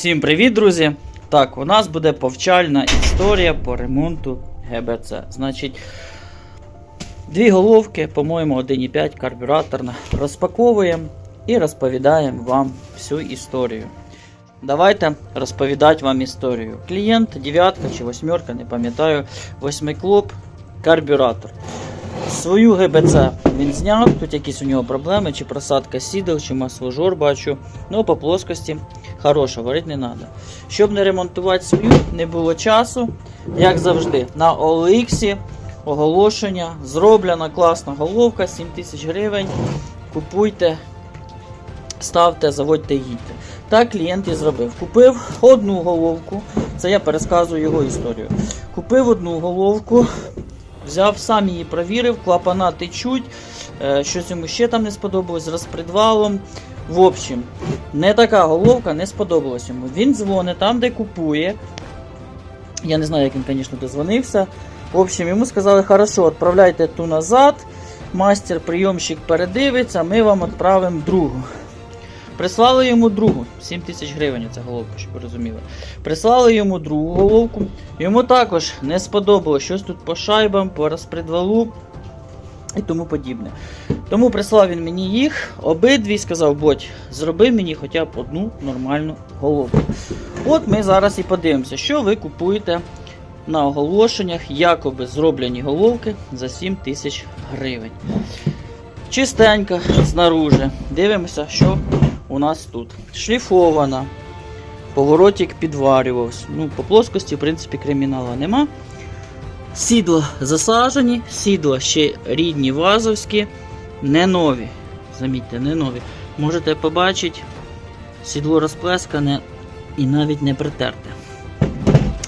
Всім привіт, друзі! Так, у нас буде повчальна історія по ремонту ГБЦ. Значить, дві головки, по-моєму, 1,5 карбюраторна. Розпаковуємо і розповідаємо вам всю історію. Давайте розповідати вам історію. Клієнт, дев'ятка чи восьмерка, не пам'ятаю, восьмиклоп, карбюратор. Свою ГБЦ він зняв, тут якісь у нього проблеми, чи просадка сідел, чи масложор бачу. Ну, по плоскості хороша, говорити не треба. Щоб не ремонтувати свою, не було часу. Як завжди, на OLX оголошення, зроблена класна головка, 7 тисяч гривень. Купуйте, ставте, заводьте, їдьте. Так клієнт і зробив. Купив одну головку, це я пересказую його історію. Купив одну головку, взяв, сам її провірив, клапана течуть, е, щось йому ще там не сподобалось, з розпредвалом. В общем, не така головка не сподобалась йому. Він дзвонить там, де купує. Я не знаю, як він, звісно, дозвонився. В общем, йому сказали, хорошо, відправляйте ту назад. Мастер, прийомщик передивиться, ми вам відправимо другу. Прислали йому другу, 7 тисяч гривень ця головка, щоб ви розуміли. Прислали йому другу головку. Йому також не сподобалось щось тут по шайбам, по розпредвалу і тому подібне. Тому прислав він мені їх, обидві сказав, Бодь, зроби мені хоча б одну нормальну головку. От ми зараз і подивимося, що ви купуєте на оголошеннях, якоби зроблені головки за 7 тисяч гривень. Чистенька знаружи. Дивимося, що у нас тут. Шліфована. Поворотик підварювався. Ну, по плоскості, в принципі, кримінала нема. Сідла засажені, сідла ще рідні вазовські, не нові. Замітьте, не нові. Можете побачити, сідло розплескане і навіть не притерте.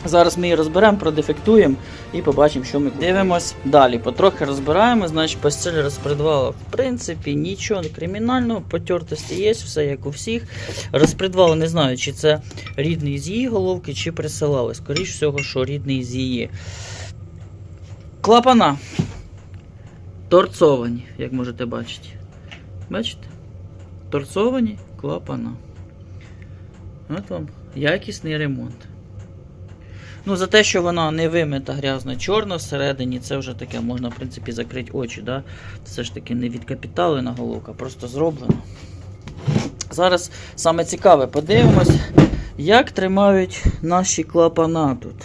Зараз ми її розберемо, продефектуємо і побачимо, що ми дивимось далі. Потрохи розбираємо, значить, постель розпредвала. В принципі, нічого кримінального, потертості є, все як у всіх. Розпредвал не знаю, чи це рідний з її головки, чи присилали. Скоріше всього, що рідний з її. Клапана. Торцовані, як можете бачити. Бачите? Торцовані клапана. От вам якісний ремонт. Ну, за те, що вона не вимита грязно чорно всередині, це вже таке, можна, в принципі, закрити очі. Да? Все ж таки не відкапіталена головка, просто зроблено. Зараз саме цікаве, подивимось, як тримають наші клапана тут.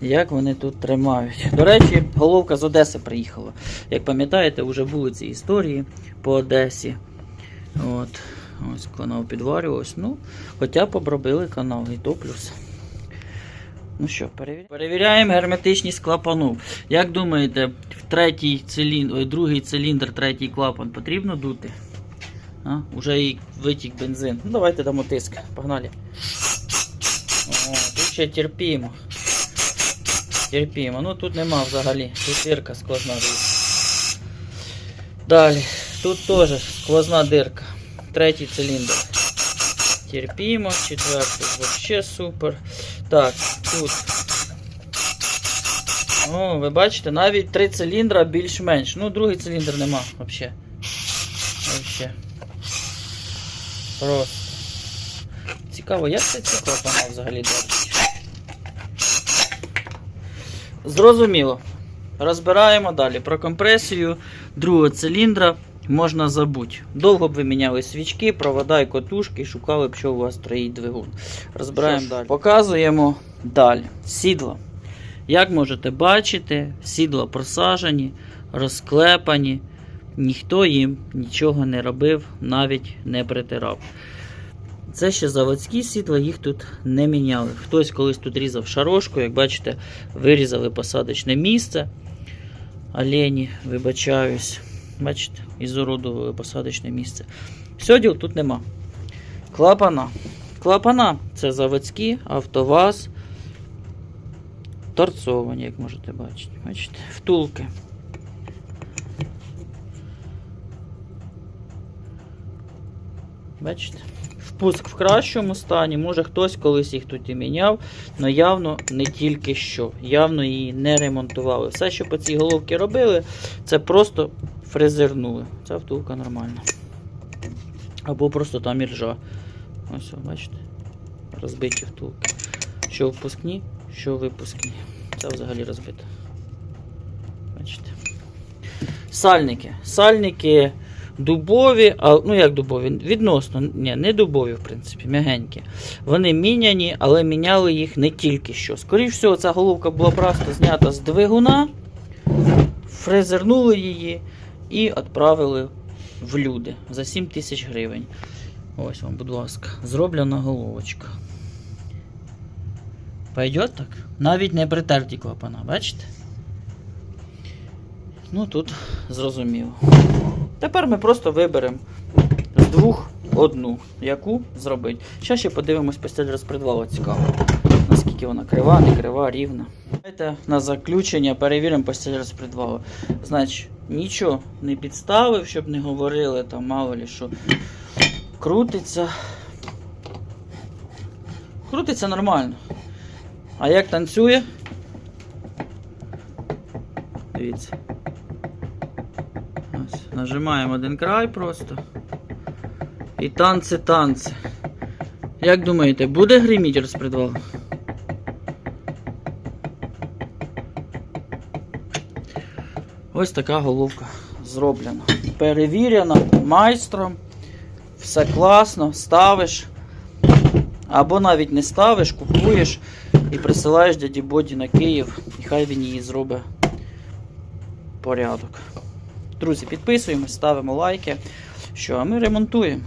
Як вони тут тримають. До речі, головка з Одеси приїхала. Як пам'ятаєте, вже були ці історії по Одесі. От. Ось канал підварювався. Ну, хоча б обробили канал, і то плюс. Ну що, перевір... перевіряємо герметичність клапану. Як думаєте, в третій циліндр, другий циліндр, третій клапан потрібно дути? А? Уже і витік бензин. Ну, давайте дамо тиск. Погнали. О, тут ще терпімо. Терпімо. Ну тут нема взагалі. Тут дирка сквозна дирка. Далі. Тут теж сквозна дирка. Третій циліндр. Терпімо. Четвертий. Вообще супер. Так, тут. О, ви бачите, навіть три циліндра більш-менш. Ну, другий циліндр нема взагалі. Вообще. Просто. Цікаво, як це ці клапана взагалі держать. Зрозуміло. Розбираємо далі. Про компресію другого циліндра можна забути. Довго б ви міняли свічки, провода і котушки, і шукали б, що у вас стоїть двигун. Розбираємо далі. Показуємо далі. Сідла. Як можете бачити, сідла просажені, розклепані. Ніхто їм нічого не робив, навіть не притирав. Це ще заводські сідла, їх тут не міняли. Хтось колись тут різав шарошку, як бачите, вирізали посадочне місце. Олені, вибачаюсь. Бачите, ізуродували посадочне місце. Сьоділ тут нема. Клапана. Клапана це заводські, автоваз. Торцовані, як можете бачити. Бачите, втулки. Бачите? Впуск в кращому стані, може хтось колись їх тут і міняв, але явно не тільки що. Явно її не ремонтували. Все, що по цій головці робили, це просто фрезернули. Ця втулка нормальна. Або просто там іржа. Ось, бачите. розбиті втулки. Що впускні, що випускні. Це взагалі розбито. Бачите. Сальники. Сальники дубові, а, ну як дубові, відносно, ні, не дубові, в принципі, м'ягенькі. Вони міняні, але міняли їх не тільки що. Скоріше всього, ця головка була просто знята з двигуна, фрезернули її і відправили в люди за 7 тисяч гривень. Ось вам, будь ласка, зроблена головочка. Пойдет так? Навіть не притерті клапана, бачите? Ну тут зрозуміло. Тепер ми просто виберемо з двох одну, яку зробити. Зараз ще подивимось постель розпредвала цікаво. Наскільки вона крива, не крива, рівна. Давайте на заключення перевіримо постель розпредвалу. Значить, нічого не підставив, щоб не говорили там мало ли що крутиться. Крутиться нормально. А як танцює? Дивіться. Ось, нажимаємо один край просто. І танці, танці. Як думаєте, буде гриміть розпредвал? Ось така головка зроблена. Перевірена майстром. Все класно, ставиш. Або навіть не ставиш, купуєш і присилаєш дяді Боді на Київ, і хай він її зробить порядок. Друзі, підписуємось, ставимо лайки. Що, а ми ремонтуємо.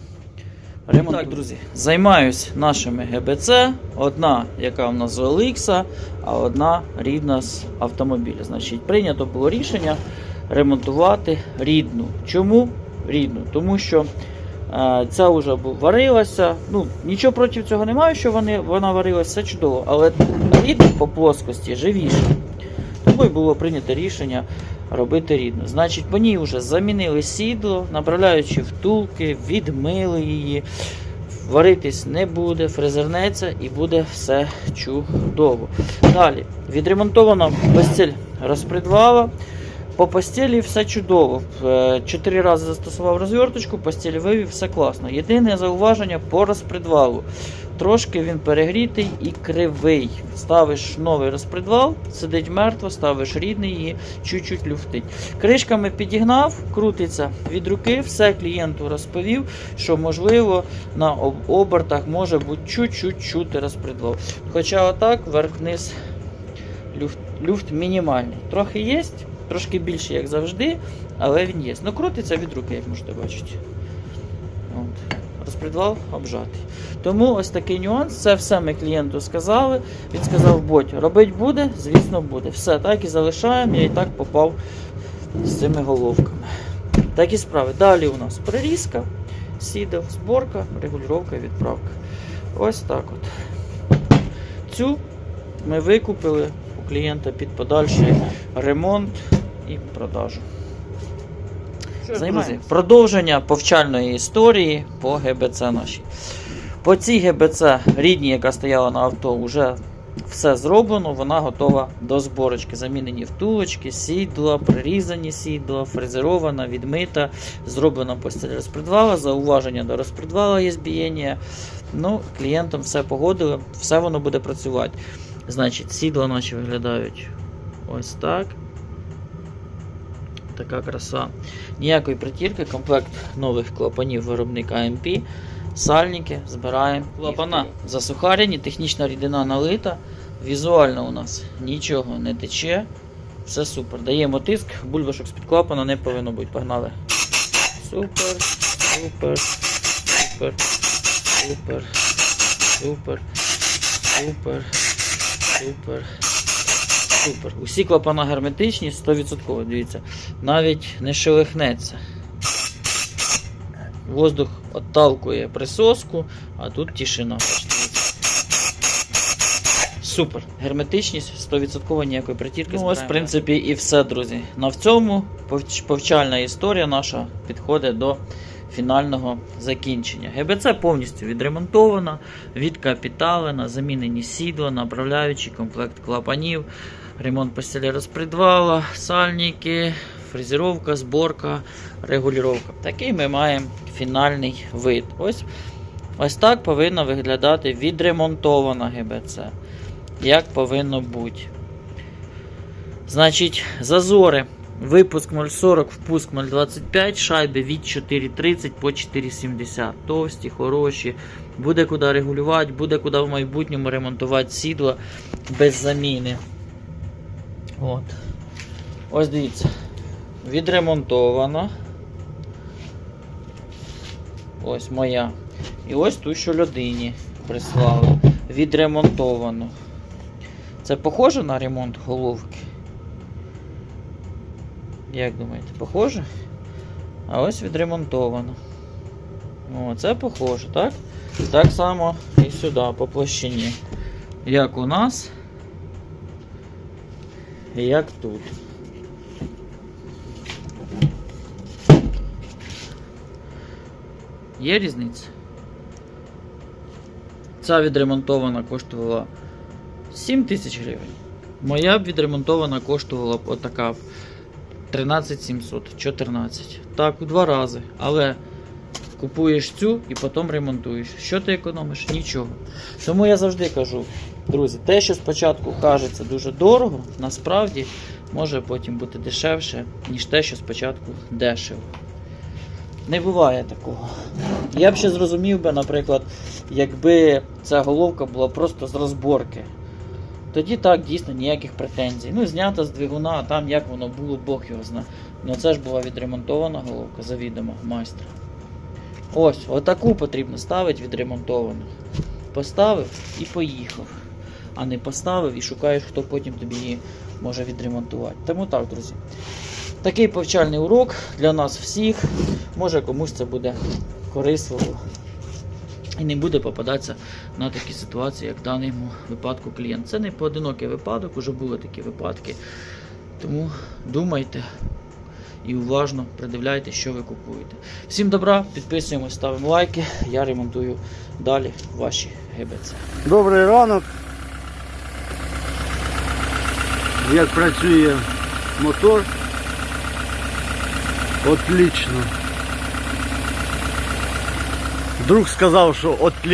Ремонтуємо. Так, друзі, займаюсь нашими ГБЦ. Одна, яка у нас з OLX, а одна рідна з автомобіля. Значить, прийнято було рішення ремонтувати рідну. Чому рідну? Тому що е, ця вже варилася. Ну, нічого проти цього немає, що вони, вона варилася, все чудово, але рідна по плоскості живіша. Тому і було прийнято рішення робити рідну. Значить, по ній вже замінили сідло, направляючи втулки, відмили її. Варитись не буде, фрезернеться і буде все чудово. Далі, відремонтована постіль розпредвала. По постілі все чудово. Е, Чотири рази застосував розверточку, постіль вивів, все класно. Єдине зауваження по розпредвалу. Трошки він перегрітий і кривий. Ставиш новий розпредвал, сидить мертво, ставиш рідний і чуть-чуть люфтить. Кришками підігнав, крутиться від руки, все клієнту розповів, що можливо на обертах може бути чуть-чуть чути розпредвал. Хоча отак, вверх-вниз люфт, люфт мінімальний. Трохи є, трошки більше, як завжди, але він є. Ну крутиться від руки, як можете бачити. От. Розпредвал обжатий. Тому ось такий нюанс. Це все ми клієнту сказали. Він сказав, будь, робить буде, звісно, буде. Все, так і залишаємо. Я і так попав з цими головками. Так і справи. Далі у нас прирізка, сідав, зборка, регулювання, відправка. Ось так от. Цю ми викупили у клієнта під подальший ремонт і продажу. Займаємося. Продовження повчальної історії по ГБЦ нашій. По цій ГБЦ рідній, яка стояла на авто, вже все зроблено, вона готова до зборочки. Замінені втулочки, сідла, прирізані сідла, фрезерована, відмита, зроблена постіль розпредвала, зауваження до розпредвала є збієння. Ну, клієнтам все погодили, все воно буде працювати. Значить, сідла наші виглядають ось так. Така краса. Ніякої притірки, комплект нових клапанів виробник АМП. Сальники збираємо. Клапана засухарені, технічна рідина налита. Візуально у нас нічого не тече. Все супер. Даємо тиск, бульбашок з-під клапана не повинно бути. Погнали. Супер, супер, супер, супер, супер, супер, супер. Супер. Усі клапана герметичні, 100%. Дивіться, навіть не шелихнеться. Воздух отталкує присоску, а тут тишина. Супер. Герметичність, 100% ніякої притірки. Ну, ось, в принципі, і все, друзі. На в цьому повчальна історія наша підходить до фінального закінчення. ГБЦ повністю відремонтована, відкапіталена, замінені сідла, направляючі, комплект клапанів, ремонт постелі розпредвала, сальники, фрезеровка, зборка, регулювання. Такий ми маємо фінальний вид. Ось Ось так повинна виглядати відремонтована ГБЦ. Як повинно бути. Значить, зазори. Випуск 0,40, впуск 0,25, шайби від 4,30 по 4,70. Товсті, хороші. Буде куди регулювати, буде куди в майбутньому ремонтувати сідло без заміни. От. Ось дивіться. Відремонтовано. Ось моя. І ось ту, що людині прислали. Відремонтовано. Це похоже на ремонт головки? Як думаєте, похоже? А ось відремонтовано. О, це похоже, так? Так само і сюди, по площині. Як у нас, як тут. Є різниця? Ця відремонтована коштувала 7 тисяч гривень. Моя б відремонтована коштувала б отака 13 700, 14. Так, у два рази. Але купуєш цю і потім ремонтуєш. Що ти економиш? Нічого. Тому я завжди кажу, друзі, те, що спочатку кажеться дуже дорого, насправді може потім бути дешевше, ніж те, що спочатку дешево. Не буває такого. Я б ще зрозумів би, наприклад, якби ця головка була просто з розборки. Тоді так, дійсно, ніяких претензій. Ну, знята з двигуна, а там як воно було, Бог його зна. Ну це ж була відремонтована головка, завідомо, майстра. Ось, отаку потрібно ставити відремонтовану. Поставив і поїхав. А не поставив і шукаєш, хто потім тобі її може відремонтувати. Тому так, друзі. Такий повчальний урок для нас всіх. Може комусь це буде корисливо. І не буде попадатися на такі ситуації, як в даному випадку клієнт. Це не поодинокий випадок, вже були такі випадки. Тому думайте і уважно придивляйте, що ви купуєте. Всім добра, підписуємось, ставимо лайки. Я ремонтую далі ваші ГБЦ. Добрий ранок. Як працює мотор? Отлично. Друг сказав, що отлично.